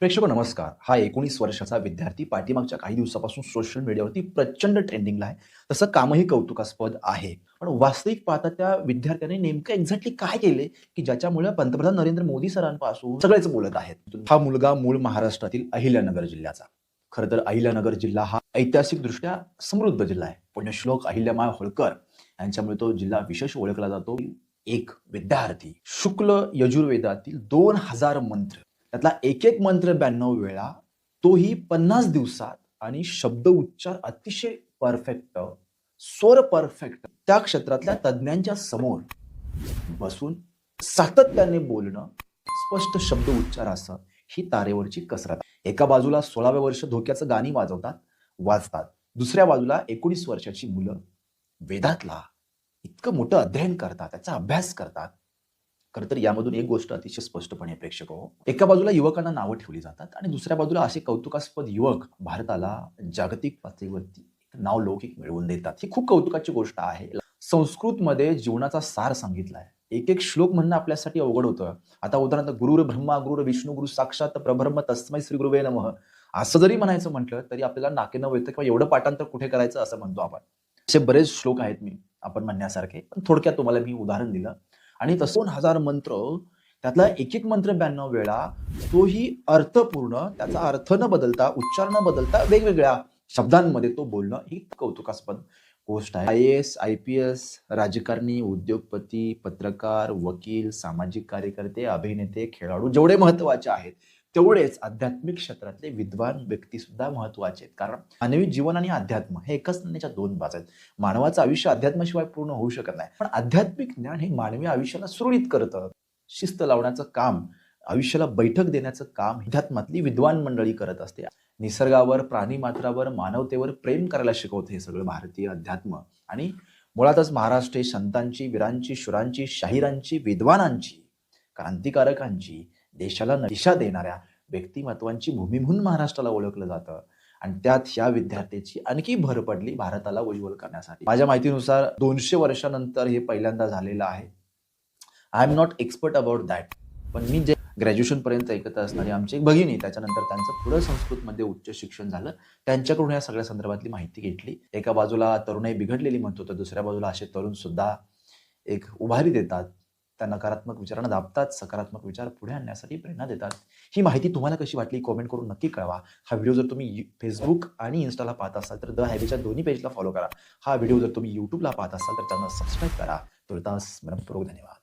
प्रेक्षक नमस्कार. हा एकोणीस वर्षाचा विद्यार्थी पाठीमागच्या काही दिवसापासून सोशल मीडियावरती प्रचंड ट्रेंडिंगला आहे. तसं कामही कौतुकास्पद आहे. पण वास्तविक पाहता त्या विद्यार्थ्याने नेमकं एक्झॅक्टली काय केले की ज्याच्यामुळे पंतप्रधान नरेंद्र मोदी सरांपासून सगळेच बोलत आहेत? हा मुलगा मूळ महाराष्ट्रातील अहिल्यानगर जिल्ह्याचा. खरं तर अहिल्यानगर जिल्हा हा ऐतिहासिकदृष्ट्या समृद्ध जिल्हा आहे. पुण्यश्लोक अहिल्यामाय होळकर यांच्यामुळे तो जिल्हा विशेष ओळखला जातो. एक विद्यार्थी शुक्ल यजुर्वेदातील दोन हजार मंत्र. त्यातला एक एक मंत्र ब्याण्णव वेळा तोही पन्नास दिवसात आणि शब्द उच्चार अतिशय परफेक्ट स्वर परफेक्ट त्या क्षेत्रातल्या तज्ज्ञांच्या समोर बसून सातत्याने बोलणं स्पष्ट शब्द उच्चार असं ही तारेवरची कसरत. एका बाजूला सोळाव्या वर्ष धोक्याचं गाणी वाजवतात वाजतात. दुसऱ्या बाजूला एकोणीस वर्षाची मुलं वेदातला इतकं मोठं अध्ययन करतात त्याचा अभ्यास करतात. खरं तर यामधून एक गोष्ट अतिशय स्पष्टपणे प्रेक्षक हो. एका बाजूला युवकांना नावं ठेवली जातात आणि दुसऱ्या बाजूला असे कौतुकास्पद युवक भारताला जागतिक पातळीवरती एक नाव लौकिक मिळवून देतात. ही खूप कौतुकाची गोष्ट आहे. संस्कृतमध्ये जीवनाचा सार सांगितला आहे एक एक श्लोक म्हणणं आपल्यासाठी अवघड होतं. आता उदाहरणार्थ गुरुर ब्रह्मा गुरुर विष्णू गुरु साक्षात प्रभ्रम तस्मै श्री गुरुवे नमः. असं जरी म्हणायचं म्हटलं तरी आपल्याला नाके न येतं किंवा एवढं पाठांतर कुठे करायचं असं म्हणतो आपण. असे बरेच श्लोक आहेत मी आपण म्हणण्यासारखे. पण थोडक्यात तुम्हाला मी उदाहरण दिलं. आणि तसं दोन हजार मंत्र त्यातला एक एक मंत्र ब्याण्णव वेळा तोही अर्थपूर्ण त्याचा अर्थ न बदलता उच्चार न बदलता वेगवेगळ्या शब्दांमध्ये तो बोलणं ही कौतुकास्पद गोष्ट आहे. I S I P S राजकारणी उद्योगपती पत्रकार वकील सामाजिक कार्यकर्ते अभिनेते खेळाडू जेवढे महत्त्वाचे आहेत तेवढेच आध्यात्मिक क्षेत्रातले विद्वान व्यक्ती सुद्धा महत्त्वाचे आहेत. कारण मानवी जीवन आणि अध्यात्म हे एकच नाण्याच्या दोन बाजू आहेत. मानवाचं आयुष्य अध्यात्माशिवाय पूर्ण होऊ शकत नाही. पण आध्यात्मिक ज्ञान हे मानवी आयुष्याला सुरळीत करतं शिस्त लावण्याचं काम आयुष्याला बैठक देण्याचं काम अध्यात्मातली विद्वान मंडळी करत असते. निसर्गावर प्राणीमात्रावर मानवतेवर प्रेम करायला शिकवते हे सगळं भारतीय अध्यात्म. आणि मुळातच महाराष्ट्र संतांची वीरांची शुरांची शाहिरांची विद्वानांची क्रांतिकारकांची देशाला दिशा देणाऱ्या व्यक्तिमत्वांची भूमी म्हणून महाराष्ट्राला ओळखलं जातं. आणि त्यात ह्या विद्यार्थ्याची आणखी भर पडली भारताला उज्ज्वल करण्यासाठी. माझ्या माहितीनुसार दोनशे वर्षानंतर हे पहिल्यांदा झालेलं आहे. I am not expert about that पण मी जे ग्रॅज्युएशन पर्यंत ऐकत असणारी आमची एक भगिनी त्याच्यानंतर त्यांचं पुढं संस्कृतमध्ये उच्च शिक्षण झालं. त्यांच्याकडून या सगळ्या संदर्भातली माहिती घेतली. एका बाजूला तरुणाई बिघडलेली म्हणतो तर दुसऱ्या बाजूला असे तरुण सुद्धा एक उभारी देतात. त्या नकारात्मक विचारांना दाबतात सकारात्मक विचार पुढे आणण्यासाठी प्रेरणा देतात. ही माहिती तुम्हाला कशी वाटली कॉमेंट करून नक्की कळवा. हा व्हिडिओ जर तुम्ही फेसबुक आणि इन्स्टाला पाहत असाल तर द हॅबीच्या दोन्ही पेजला फॉलो करा. हा व्हिडिओ जर तुम्ही युट्यूबला पाहत असाल तर त्यांना सबस्क्राईब करा. तुर्तास मनपूर्वक धन्यवाद.